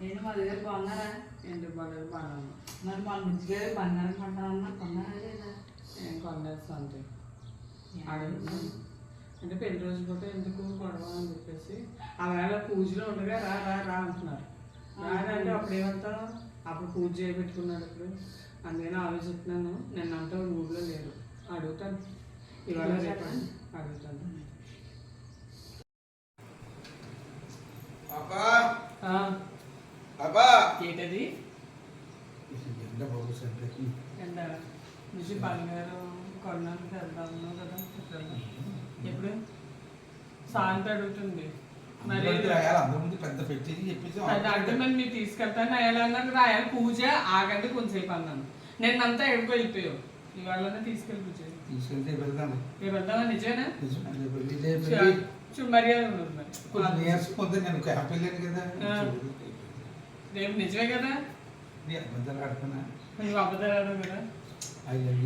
నేను మా దగ్గర కొన్నారా ఏంటి బాగా బాగా మరి మా బుజ్జిగా బంగారం కొంటానన్నా కొన్నారా లేదా? ఏం కొనేస్తా అంటే అడుగుతున్నాను అంటే పెళ్ళి రోజు పూట ఎందుకు గొడవ అని చెప్పేసి. ఆ వేళ పూజలో ఉండగా రా రా రా అంటున్నారు. రా రా అంటే అప్పుడు ఏమంటాను అప్పుడు పూజ చేయబెట్టుకున్నాడు ఇప్పుడు. అందుకని ఆలోచిస్తున్నాను. నిన్నంతా ఊళ్ళో లేరు. అడుగుతాను. ఇవాళ రేపు? అడుగుతాను. ఏంటది? ఎండ బంగారం కదా. ఎప్పుడు? అడుగుతుంది. మరి పెద్ద చెప్పేసి అంటే తీసుకెళ్తాను రాయాలి పూజ ఆగండి కొంచెంసేపు అన్నాను. నిన్నంతా ఎక్కడికో వెళ్ళిపోయావు. ఇవాళనే తీసుకెళ్ళి పూజ తీసుకెళ్తే వెళ్దాం రేపు వెళ్దామా? నిజమేనా? నిజమే, రేపు వెళ్ళి రేపు వెళ్ళి చూ మర్యాద ఉండదు మరి కొంచెం నేర్చుకుంటే నేను క్యాంప్ వెళ్ళాను కదా? ఆ. చూడు. రేపు నిజమే కదా? నీ అబద్ధాలు ఆడుతున్నా. నువ్వు అబద్ధాలు ఆడవు కదా? I love